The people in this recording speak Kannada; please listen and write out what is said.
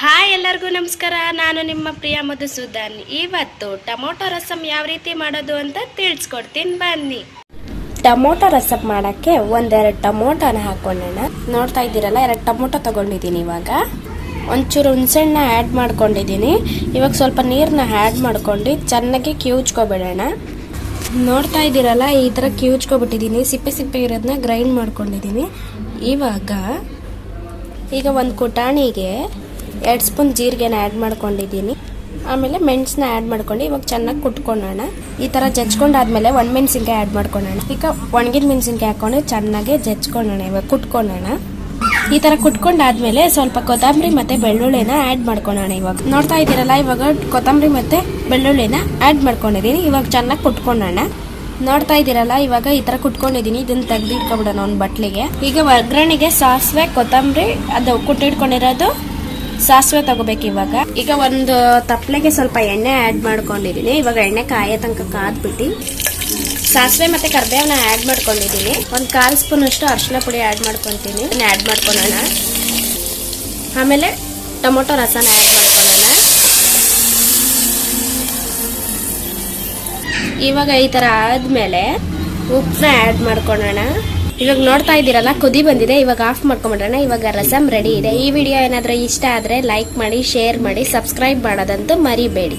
ಹಾಯ್ ಎಲ್ಲರಿಗೂ ನಮಸ್ಕಾರ. ನಾನು ನಿಮ್ಮ ಪ್ರಿಯ ಮಧುಸೂದನ್. ಇವತ್ತು ಟೊಮೊಟೊ ರಸಂ ಯಾವ ರೀತಿ ಮಾಡೋದು ಅಂತ ತಿಳಿಸ್ಕೊಡ್ತೀನಿ. ಬನ್ನಿ. ಟೊಮೊಟೊ ರಸಂ ಮಾಡೋಕ್ಕೆ ಒಂದೆರಡು ಟೊಮೊಟೊನ ಹಾಕೊಂಡೋಣ ನೋಡ್ತಾ ಇದ್ದೀರಲ್ಲ, ಎರಡು ಟೊಮೊಟೊ ತಗೊಂಡಿದ್ದೀನಿ ಇವಾಗ. ಒಂಚೂರು ಹುಣಸೆಹಣ್ಣ ಆ್ಯಡ್ ಮಾಡ್ಕೊಂಡಿದ್ದೀನಿ. ಇವಾಗ ಸ್ವಲ್ಪ ನೀರನ್ನ ಆ್ಯಡ್ ಮಾಡ್ಕೊಂಡು ಚೆನ್ನಾಗಿ ಕಿವುಚ್ಕೊಬಿಡೋಣ. ನೋಡ್ತಾ ಇದ್ದೀರಲ್ಲ, ಈ ಥರ ಕಿವುಚ್ಕೊಬಿಟ್ಟಿದ್ದೀನಿ. ಸಿಪ್ಪೆ ಸಿಪ್ಪೆ ಇರೋದನ್ನ ಗ್ರೈಂಡ್ ಮಾಡ್ಕೊಂಡಿದ್ದೀನಿ. ಇವಾಗ ಈಗ ಒಂದು ಕುಟಾಣಿಗೆ ಎರಡು ಸ್ಪೂನ್ ಜೀರಿಗೆನ ಆ್ಯಡ್ ಮಾಡ್ಕೊಂಡಿದ್ದೀನಿ. ಆಮೇಲೆ ಮೆಣಸನ್ನ ಆ್ಯಡ್ ಮಾಡ್ಕೊಂಡು ಇವಾಗ ಚೆನ್ನಾಗಿ ಕುಟ್ಕೊಳ್ಳೋಣ ಈ ಥರ ಜಜ್ಕೊಂಡಾದ್ಮೇಲೆ ಒಣ ಮೆಣಸಿನ್ಕಾಯಿ ಆ್ಯಡ್ ಮಾಡ್ಕೊಳ್ಳೋಣ ಈಗ ಒಣಗಿದ ಮೆಣಸಿನ್ಕಾಯಿ ಹಾಕ್ಕೊಂಡು ಚೆನ್ನಾಗಿ ಜಜ್ಕೊಳ್ಳೋಣ ಇವಾಗ ಕುಟ್ಕೊಳ್ಳೋಣ ಈ ಥರ ಕುಟ್ಕೊಂಡಾದ್ಮೇಲೆ ಸ್ವಲ್ಪ ಕೊತ್ತಂಬರಿ ಮತ್ತು ಬೆಳ್ಳುಳ್ಳಿನ ಆ್ಯಡ್ ಮಾಡ್ಕೊಳ್ಳೋಣ ಇವಾಗ. ನೋಡ್ತಾ ಇದ್ದೀರಲ್ಲ, ಇವಾಗ ಕೊತ್ತಂಬರಿ ಮತ್ತು ಬೆಳ್ಳುಳ್ಳಿನ ಆ್ಯಡ್ ಮಾಡ್ಕೊಂಡಿದ್ದೀನಿ. ಇವಾಗ ಚೆನ್ನಾಗಿ ಕುಟ್ಕೊಳ್ಳೋಣ ನೋಡ್ತಾ ಇದ್ದೀರಲ್ಲ, ಇವಾಗ ಈ ಥರ ಕುಟ್ಕೊಂಡಿದ್ದೀನಿ. ಇದನ್ನು ತೆಗೆದಿಟ್ಕೊಬಿಡೋಣ ಒಂದು ಬಟ್ಲಿಗೆ. ಈಗ ಒಗ್ಗರಣೆಗೆ ಸಾಸಿವೆ, ಕೊತ್ತಂಬರಿ, ಅದು ಕುಟ್ಟಿಟ್ಕೊಂಡಿರೋದು ಸಾಸಿವೆ ತಗೋಬೇಕು ಇವಾಗ. ಈಗ ಒಂದು ತಪ್ಪಲೆಗೆ ಸ್ವಲ್ಪ ಎಣ್ಣೆ ಆ್ಯಡ್ ಮಾಡ್ಕೊಂಡಿದ್ದೀನಿ ಇವಾಗ ಎಣ್ಣೆ ಕಾಯ ತನಕ ಕಾದ್ಬಿಟ್ಟು ಸಾಸಿವೆ ಮತ್ತೆ ಕರ್ಬೇವನ್ನ ಆ್ಯಡ್ ಮಾಡ್ಕೊಂಡಿದ್ದೀನಿ ಒಂದು ಕಾಲು ಸ್ಪೂನ್ ಅಷ್ಟು ಅರಿಶಿನ ಪುಡಿ ಆ್ಯಡ್ ಮಾಡ್ಕೊತೀನಿ. ಆ್ಯಡ್ ಮಾಡ್ಕೊಳ್ಳೋಣ. ಆಮೇಲೆ ಟೊಮೊಟೊ ರಸನ ಆ್ಯಡ್ ಮಾಡ್ಕೊಳ್ಳೋಣ. ಇವಾಗ ಈ ಥರ ಆದಮೇಲೆ ಉಪ್ಪನ್ನ ಆ್ಯಡ್ ಮಾಡ್ಕೊಳ್ಳೋಣ. ಇವಾಗ ನೋಡ್ತಾ ಇದ್ದೀರಲ್ಲ, ಕುದಿ ಬಂದಿದೆ. ಇವಾಗ ಆಫ್ ಮಾಡ್ಕೊಂಬಿಡೋಣ. ಇವಾಗ ರಸಮ್ ರೆಡಿ ಇದೆ. ಈ ವಿಡಿಯೋ ಏನಾದರೂ ಇಷ್ಟ ಆದರೆ ಲೈಕ್ ಮಾಡಿ ಶೇರ್ ಮಾಡಿ ಸಬ್ಸ್ಕ್ರೈಬ್ ಮಾಡೋದಂತೂ ಮರಿಬೇಡಿ.